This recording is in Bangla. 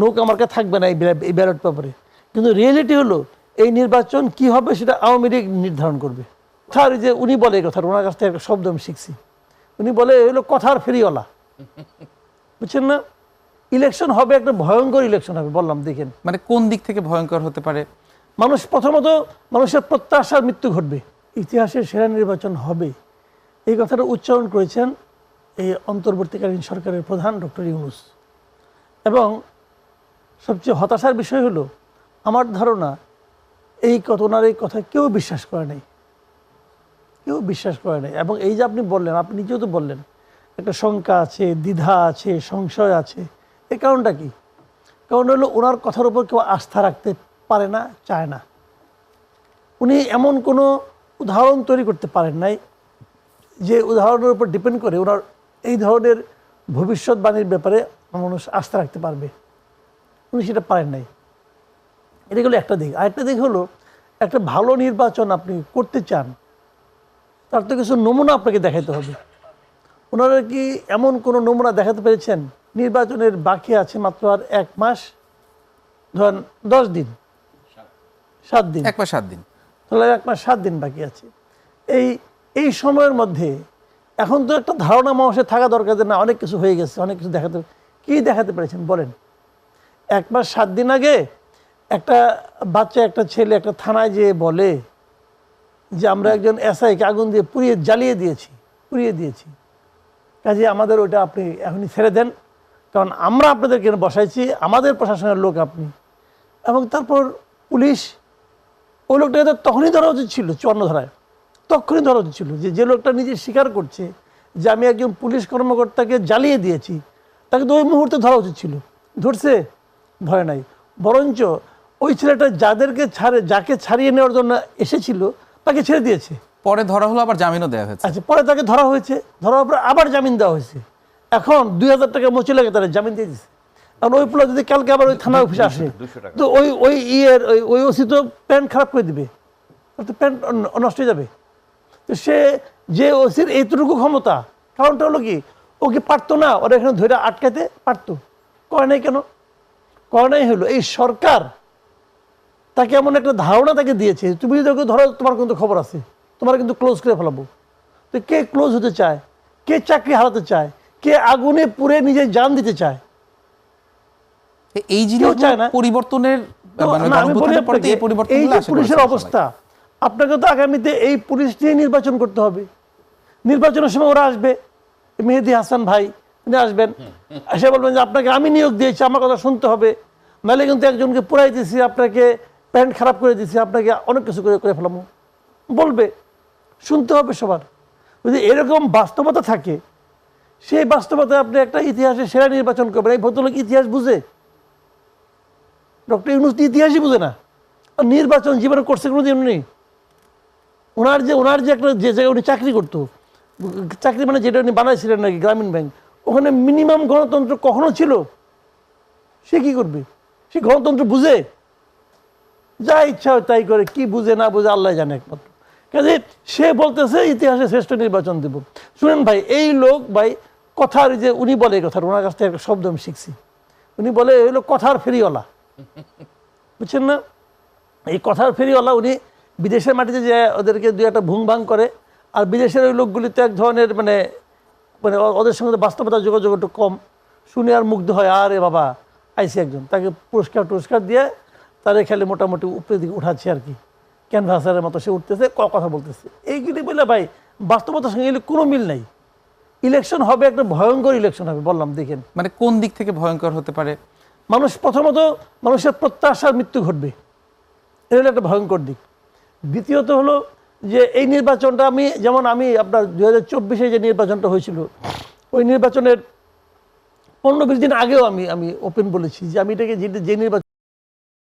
নৌকা মার্কা থাকবে না এই ব্যাল- ব্যালট পেপারে। কিন্তু রিয়েলিটি হলো এই নির্বাচন কি হবে সেটা আওয়ামী লীগ নির্ধারণ করবে। কথার যে উনি বলে এই কথা ওনার কাছ থেকে একটা শব্দ আমি শিখছি। উনি বলে হলো কথার ফেরিওয়ালা। বুঝছেন না? ইলেকশন হবে একটা ভয়ঙ্কর ইলেকশন হবে বললাম দেখেন। মানে কোন দিক থেকে ভয়ঙ্কর হতে পারে? মানুষ প্রথমত মানুষের প্রত্যাশার মৃত্যু ঘটবে। ইতিহাসের সেরা নির্বাচন হবে। এই কথাটা উচ্চারণ করেছেন এই অন্তর্বর্তীকালীন সরকারের প্রধান ডক্টর ইউনুস। এবং সবচেয়ে হতাশার বিষয় হলো, আমার ধারণা এই ওনার এই কথা কেউ বিশ্বাস করে নাই। কেউ বিশ্বাস করে নাই। এবং এই যে আপনি বললেন, আপনি নিজেও তো বললেন, একটা শঙ্কা আছে, দ্বিধা আছে, সংশয় আছে এই কারণটা কি? কারণ হলো, ওনার কথার উপর কেউ আস্থা রাখতে পারে না, চায় না। উনি এমন কোনো উদাহরণ তৈরি করতে পারেন নাই, যে উদাহরণের উপর ডিপেন্ড করে ওনার এই ধরনের ভবিষ্যৎবাণীর ব্যাপারে মানুষ আস্থা রাখতে পারবে। উনি সেটা পারেন নাই। এটা গেলো একটা দিক। আরেকটা দিক হলো একটা ভালো নির্বাচন আপনি করতে চান তার তো কিছু নমুনা আপনাকে দেখাতে হবে। ওনারা কি এমন কোনো নমুনা দেখাতে পেরেছেন? নির্বাচনের বাকি আছে মাত্র আর এক মাস ধরেন দশ দিন। সাত দিন। এক মাস সাত দিন। তাহলে এক মাস সাত দিন বাকি আছে। এই এই সময়ের মধ্যে এখন তো একটা ধারণা মানুষের থাকা দরকার যে না অনেক কিছু হয়ে গেছে অনেক কিছু দেখাতে কি দেখাতে পেরেছেন? বলেন। এক মাস সাত দিন আগে একটা বাচ্চা একটা ছেলে একটা থানায় যেয়ে বলে যে আমরা একজন এসআইকে আগুন দিয়ে পুড়িয়ে জ্বালিয়ে দিয়েছি পুড়িয়ে দিয়েছি। কাজে আমাদের ওটা আপনি এখনই ছেড়ে দেন। কারণ আমরা আপনাদেরকে বসাইছি আমাদের প্রশাসনের লোক আপনি। এবং তারপর পুলিশ ওই লোকটাকে তো তখনই ধরা উচিত ছিল চুয়ান্ন ধারায়। তখনই ধরা উচিত ছিল যে যে লোকটা নিজে স্বীকার করছে যে আমি একজন পুলিশ কর্মকর্তাকে জ্বালিয়ে দিয়েছি। তাকে তো ওই মুহূর্তে ধরা উচিত ছিল। ধরছে ভয় নাই। বরঞ্চ ওই ছেলেটা যাদেরকে ছাড়ে যাকে ছাড়িয়ে নেওয়ার জন্য এসেছিল তাকে ছেড়ে দিয়েছে। পরে ধরা হলো আবার জামিনও দেওয়া হয়েছে। আচ্ছা পরে তাকে ধরা হয়েছে ধরার পর আবার জামিন দেওয়া হয়েছে। এখন দুই হাজার টাকা মচে লাগে তারা জামিন দিয়ে দিচ্ছে কারণ ওই পোলা যদি কালকে আবার ওই থানা অফিসে আসে তো ওই ওই ইয়ের ওই ওই ওসি তো প্যান্ট খারাপ করে দিবে। তো প্যান্ট নষ্ট হয়ে যাবে। তো সে যে ওসির এইটুকু ক্ষমতা কারণটা হলো কি ও কি পারতো না ওরা এখানে ধরে আটকাতে পারতো। করে নাই কেন? করে নাই হলো এই সরকার তাকে এমন একটা ধারণা তাকে দিয়েছে তুমি যদি ওকে ধরো তোমার কিন্তু খবর আছে তোমার কিন্তু ক্লোজ করে ফেলাবো। তো কে ক্লোজ হতে চায়? কে চাকরি হারাতে চায়? কে আগুনে পুড়ে নিজের জান দিতে চায়? এই জিনিস চায় না। পরিবর্তনের মানে এই যে পুলিশের অবস্থা আপনাকে তো আগামীতে এই পুলিশ নিয়ে নির্বাচন করতে হবে। নির্বাচনের সময় ওরা আসবে মেহেদি হাসান ভাই আসবেন। এসে বলবেন যে, আপনাকে আমি নিয়োগ দিয়েছি, আমার কথা শুনতে হবে। নাহলে কিন্তু একজনকে পুরাই দিয়েছি আপনাকে প্যান্ট খারাপ করে দিয়েছি আপনাকে অনেক কিছু করে করে ফেলাম। বলবে, শুনতে হবে সবার। যদি এরকম বাস্তবতা থাকে, সেই বাস্তবতায় আপনি একটা ইতিহাসে সেরা নির্বাচন করবেন। এই ভদ্রলোক ইতিহাস বুঝে। ডক্টর ইউনুস ইতিহাসই বুঝে না। নির্বাচন জীবনে করছে কোনো দিন উনি ওনার যে ওনার যে একটা, যে জায়গায় উনি চাকরি করতো, চাকরি মানে যেটা উনি বানাইছিলেন নাকি, গ্রামীণ ব্যাংক ওখানে মিনিমাম গণতন্ত্র কখনো ছিল? সে কি করবে? সে গণতন্ত্র বুঝে? যা ইচ্ছা হয় তাই করে, কি বুঝে না বুঝে আল্লাহ জানে একমাত্র। কাজে সে বলতেছে, ইতিহাসে শ্রেষ্ঠ নির্বাচন দেব। শুনেন ভাই, এই লোক ভাই কথার যে উনি বলে কথা ওনার কাছ থেকে শব্দ আমি শিখছি। উনি বলে হলো কথার ফেরিওয়ালা। বুঝছেন না? এই কথার ফেরিওয়ালা উনি বিদেশের মাটিতে যে ওদেরকে দুই একটা ভুং ভাং করে, আর বিদেশের ওই লোকগুলি তো এক ধরনের মানে মানে ওদের সঙ্গে বাস্তবতা যোগাযোগ একটু কম। শুনে আর মুগ্ধ হয় আরে বাবা আইসি একজন। তাকে পুরস্কার টুরস্কার দিয়ে তারে খেলে মোটামুটি উপরের দিকে উঠাচ্ছে আর কি। ক্যানভাসারের মতো সে উঠতেছে ক- কথা বলতেছে। এইগুলি বলে ভাই বাস্তবতার সঙ্গে এগুলি কোনো মিল নাই। ইলেকশন হবে একটা ভয়ঙ্কর ইলেকশন হবে বললাম দেখেন। মানে কোন দিক থেকে ভয়ঙ্কর হতে পারে? মানুষ প্রথমত মানুষের প্রত্যাশার মৃত্যু ঘটবে। এটা হলো একটা ভয়ঙ্কর দিক। দ্বিতীয়ত হলো যে এই নির্বাচনটা আমি, যেমন আমি আপনার দু হাজার চব্বিশে যে নির্বাচনটা হয়েছিল, ওই নির্বাচনের পনেরো বিশ দিন আগেও আমি আমি ওপেন বলেছি যে আমি এটাকে যে নির্বাচন